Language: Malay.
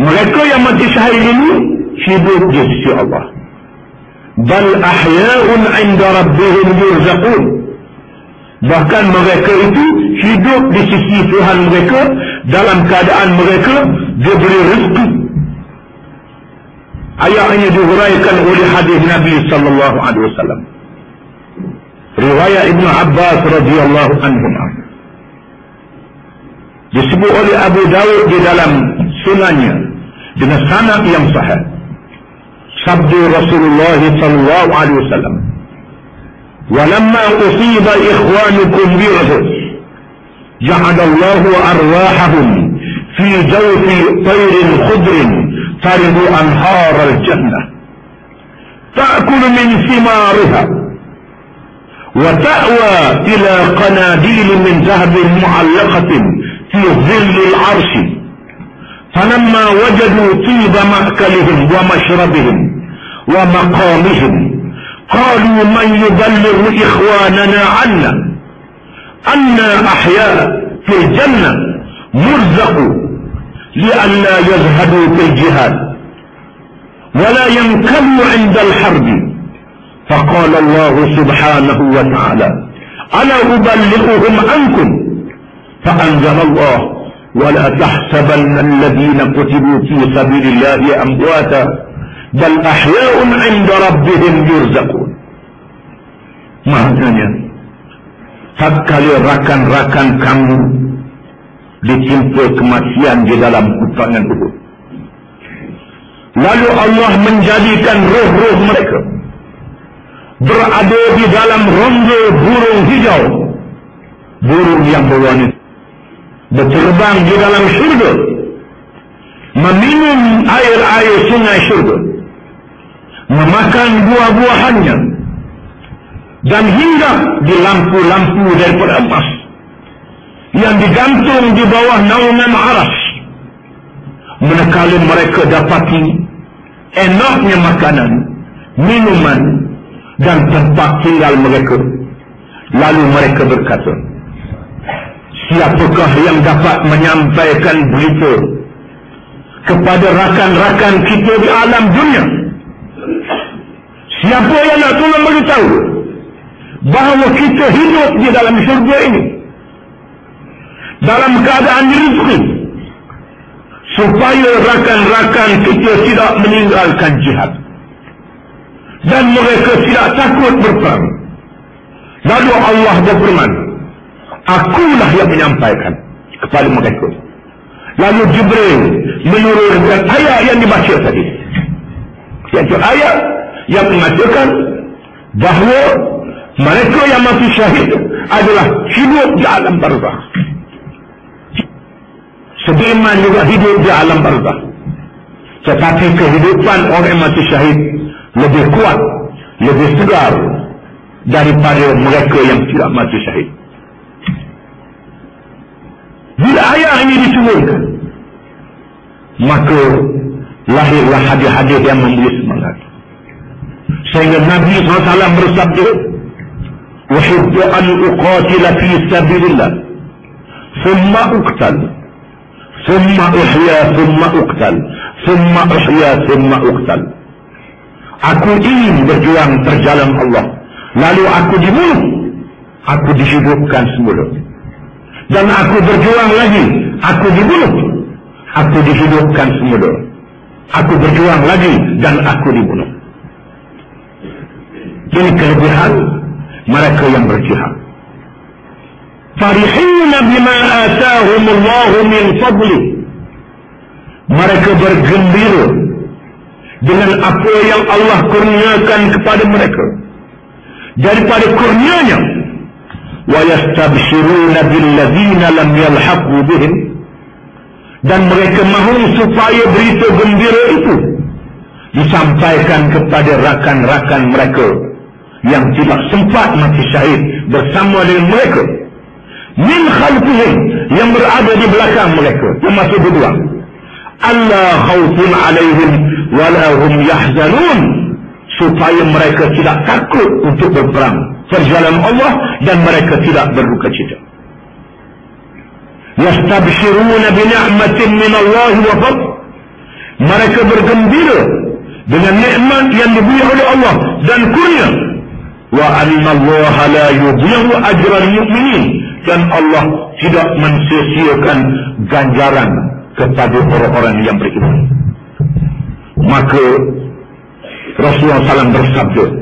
mereka yang mati syahid ini hidup di sisi Allah. Bal ahya'un 'inda rabbihim yurzaqun. Bahkan mereka itu hidup di sisi Tuhan mereka dalam keadaan mereka diberi rezeki. Ayat ini dihuraikan oleh hadis Nabi sallallahu alaihi wasallam. Riwayat Ibnu Abbas radhiyallahu anhu disebut oleh Abu Dawud di dalam sunannya dengan sanad yang sahih sabda Rasulullah sallallahu alaihi wasallam ولما أصيب إخوانكم برهس جعل الله أرواحهم في جوف طير خضر ترد أنهار الجنة. تأكل من ثمارها. وتأوى إلى قناديل من ذهب معلقة في ظل العرش. فلما وجدوا طيب مأكلهم ومشربهم ومقامهم قالوا من يبلغ إخواننا عنا؟ أنا أحياء في الجنة مرزقوا لئلا يزهدوا في الجهاد ولا ينكلوا عند الحرب. فقال الله سبحانه وتعالى ألا أبلغهم عنكم؟ فأنزل الله ولا تحسبن الذين قتلوا في سبيل الله أمواتا بل أحياء عند ربهم يرزقون maknanya tatkala rakan-rakan kamu ditimpa kematian di dalam peperangan Uhud lalu Allah menjadikan roh-roh mereka berada di dalam ronde burung hijau burung yang berwarna berterbang di dalam syurga. Meminum air-air sungai syurga. Memakan buah-buahannya. Dan hinggap di lampu-lampu daripada emas. Yang digantung di bawah naungan aras. Manakala mereka dapati enaknya makanan minuman dan tempat tinggal mereka. Lalu mereka berkata siapakah yang dapat menyampaikan berita kepada rakan-rakan kita di alam dunia? Siapa yang nak tolong beritahu bahawa kita hidup di dalam syurga ini? Dalam keadaan rezeki supaya rakan-rakan kita tidak meninggalkan jihad. Dan mereka tidak takut berperang. Lalu Allah berfirman akulah yang menyampaikan kepada mereka. Lalu Jibril menurunkan ayat yang dibaca tadi. Iaitu ayat yang mengatakan bahawa mereka yang mati syahid adalah hidup di alam barzah. Sediman juga hidup di alam barzah. Tetapi kehidupan orang mati syahid lebih kuat lebih segar daripada mereka yang tidak mati syahid ayat ini diturunkan. maka lahirlah hadis-hadis yang memberi semangat. Sehingga Nabi SAW bersabda wahidu an uqatila fi sabirillah summa uqtal. Summa ihya summa uqtal. Summa ihya summa uqtal. Aku ingin berjuang terjalan Allah. Lalu aku dibunuh. Aku dihidupkan semula. Dan aku berjuang lagi Aku dibunuh Aku dihidupkan semula Aku berjuang lagi Dan aku dibunuh Ini kelebihan mereka yang berjihad. Farihina bima atahum Allah min fadli. Mereka bergembira dengan apa yang Allah kurniakan kepada mereka. Daripada kurnianya. Yastabshiruna billadzina lam yalhaqu bihim. Dan mereka mahu supaya berita gembira itu disampaikan kepada rakan-rakan mereka yang tidak sempat mati syahid bersama dengan mereka. Min khalfihim yang berada di belakang mereka termasuk berdua. Allah khawfun alaihim walahum yahzanun. Supaya mereka tidak takut untuk berperang perjalanan Allah dan mereka tidak berduka cita. Yastabshiruna bini'matin min Allah wa fadl. Mereka bergembira dengan nikmat yang diberi oleh Allah dan kurnia. Wa anna Allah la yudhi'u ajra al-mu'minin dan Allah tidak mensia-siakan ganjaran kepada orang-orang yang beriman. Maka Rasulullah SAW bersabda